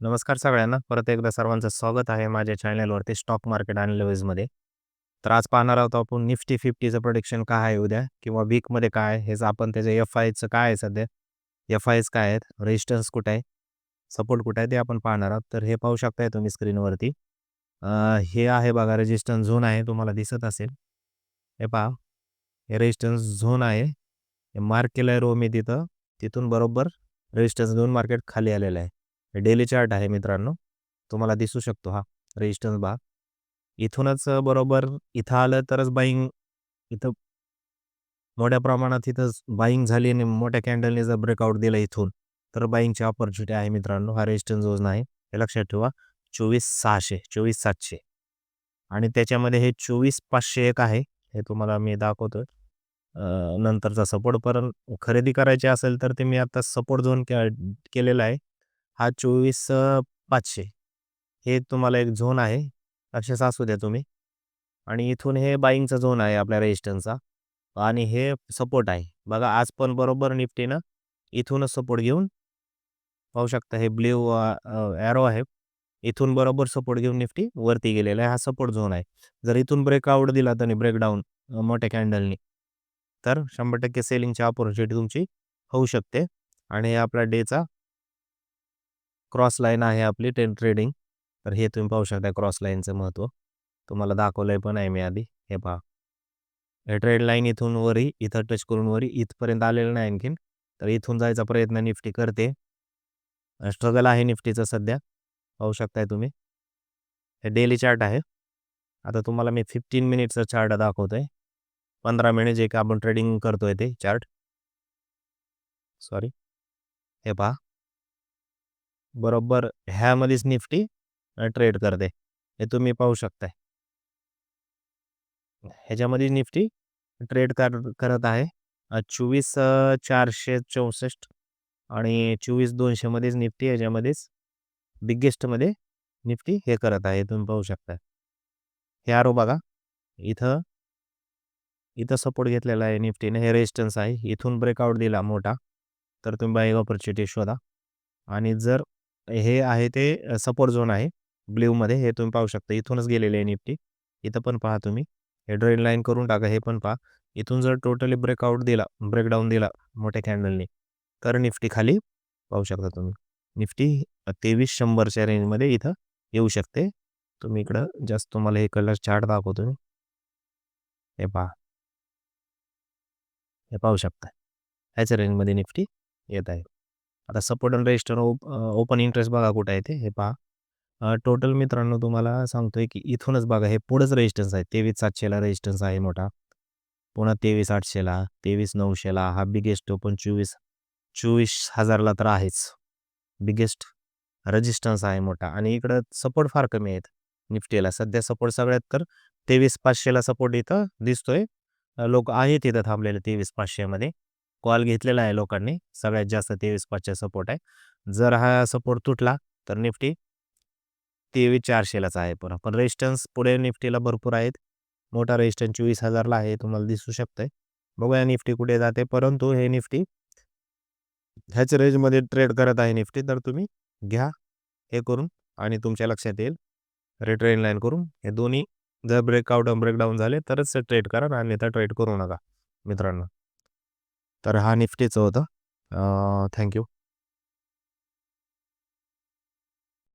नमस्कार सगळ्यांना. परत एकदा सर्वांचं स्वागत आहे माझ्या चॅनलवरती स्टॉक मार्केटमध्ये तर आज पाहणार आहोत आपण निफ्टी फिफ्टीचं प्रोडिक्शन काय आहे उद्या किंवा वीकमध्ये काय आहे हेच आपण त्याचं एफ आयचं काय आहे सध्या? एफ आयच काय आहेत? रेजिस्टन्स कुठं आहे? सपोर्ट कुठं आहे ते आपण पाहणार आहोत. तर हे पाहू शकताय तुम्ही स्क्रीनवरती. हे आहे बघा रेजिस्टन्स झोन आहे तुम्हाला दिसत असेल. हे पहा हे रेजिस्टन्स झोन आहे. हे मार्क केलं आहे रो मी तिथं. तिथून बरोबर रेजिस्टन्स घेऊन मार्केट खाली आलेलं आहे. डेली चार्ट आहे मित्रांनो. तुम्हाला दिसू शकतो हा रेजिस्टन्स बा इथूनच बरोबर इथं आलं तरच बाईंग इथं मोठ्या प्रमाणात इथंच बाईंग झाली आणि मोठ्या कॅन्डलने जर ब्रेकआउट दिलं इथून तर बाईंगची ऑपॉर्च्युनिटी आहे मित्रांनो. हा रेजिस्टन्स जोज नाही हे लक्षात ठेवा. चोवीस सहाशे चोवीस सातशे. आणि त्याच्यामध्ये हे चोवीस पाचशे एक आहे. हे तुम्हाला मी दाखवतो नंतरचा सपोर्ट पण खरेदी करायची असेल तर ते मी आता सपोर्ट झोन केलेला आहे. हा चोवीस पाचशे. हे तुम्हाला एक झोन आहे. लक्षात असू द्या तुम्ही. आणि इथून हे बाईंगचा झोन आहे आपल्या रेजिस्टन्सचा आणि हे सपोर्ट आहे. बघा आज पण बरोबर निफ्टीनं इथूनच सपोर्ट घेऊन पाहू शकता हे ब्ल्यू ॲरो आहे. इथून बरोबर सपोर्ट घेऊन निफ्टी वरती गेलेला आहे. हा सपोर्ट झोन आहे. जर इथून ब्रेकआउट दिला त्यांनी ब्रेकडाऊन मोठ्या कॅन्डलनी तर शंभर टक्के सेलिंगची ऑपॉर्च्युनिटी तुमची होऊ शकते. आणि आपला डेचा क्रॉस लाईन आहे आपली टेन ट्रेडिंग. तर हे तुम्ही पाहू शकता क्रॉस लाईनचं महत्त्व. तुम्हाला दाखवलंय पण आहे मी आधी. हे पहा. हे ट्रेड लाईन इथून वरी इथं टच करून वरी इथपर्यंत आलेलं नाही आणखीन. तर इथून जायचा प्रयत्न निफ्टी करते. स्ट्रगल आहे निफ्टीचं सध्या. पाहू शकताय तुम्ही. हे डेली चार्ट आहे. आता तुम्हाला मी फिफ्टीन मिनिटचा चार्ट दाखवतो आहे पंधरा मिनिट जे का आपण ट्रेडिंग करतोय ते चार्ट सॉरी हे पहा. बरोबर ह्यामध्येच निफ्टी ट्रेड करते. हे तुम्ही पाहू शकताय. ह्याच्यामध्ये निफ्टी ट्रेड कर करत आहे. चोवीस चारशे चौसष्ट आणि चोवीस दोनशेमध्येच निफ्टी ह्याच्यामध्येच बिग्गेस्टमध्ये निफ्टी हे करत आहे. तुम्ही पाहू शकता हे आरो बघा. इथं इथं सपोर्ट घेतलेला आहे निफ्टीने. हे रेजिस्टन्स आहे. इथून ब्रेकआउट दिला मोठा. तर तुम्ही बाईग ऑपॉर्च्युनिटी शोधा. आणि जर हे आहे ते सपोर्ट झोन आहे. ब्ल्यूमध्ये हे तुम्ही पाहू शकता. इथूनच गेलेले आहे निफ्टी इथं पण पहा तुम्ही. हे ड्रेन लाईन करून टाका हे पण पहा. इथून जर टोटली ब्रेकआउट दिला ब्रेकडाऊन दिला मोठ्या कॅन्डलने तर निफ्टी खाली पाहू शकता तुम्ही. निफ्टी तेवीस शंभरच्या रेंजमध्ये इथं येऊ शकते. तुम्ही इकडं जास्त तुम्हाला हे कलर चार्ट दाखवतो हे पहा. हे पाहू शकता. ह्याच्या रेंजमध्ये निफ्टी येत आहे. आता support and resistor open interest बघा कुठं आहे ते हे पहा. टोटल मित्रांनो तुम्हाला सांगतोय की इथूनच बघा हे पुढंच रेजिस्टन्स आहे. तेवीस सातशेला रेजिस्टन्स आहे मोठा. पुन्हा तेवीस आठशेला तेवीस नऊशेला हा बिगेस्ट ओपन चोवीस चोवीस हजारला तर आहेच. बिगेस्ट रेजिस्टन्स आहे मोठा. आणि इकडं सपोर्ट फार कमी आहेत निफ्टीला सध्या सपोर्ट सगळ्यात तर तेवीस पाचशेला सपोर्ट इथं दिसतोय. लोक आहेत इथं थांबलेले तेवीस पाचशेमध्ये कॉल घेतलेला आहे लोकांनी. सगळ्यात जास्त तेवीस पाचशे सपोर्ट आहे. जर हा सपोर्ट तुटला तर निफ्टी तेवीस चारशेलाच आहे पुन्हा. पण रेजिस्टन्स पुढे निफ्टीला भरपूर आहेत. मोठा रेजिस्टन्स चोवीस हजारला आहे तुम्हाला दिसू शकतंय. बघूया निफ्टी कुठे जाते. परंतु हे निफ्टी ह्याच रेंजमध्ये ट्रेड करत आहे निफ्टी. तर तुम्ही घ्या हे करून आणि तुमच्या लक्षात येईल. रिट्रेन लाईन करून हे दोन्ही जर ब्रेकआउट ब्रेकडाऊन झाले तरच ट्रेड करा. आणि ट्रेड करू नका मित्रांनो. तर हा निफ्टीचं होतं. थँक्यू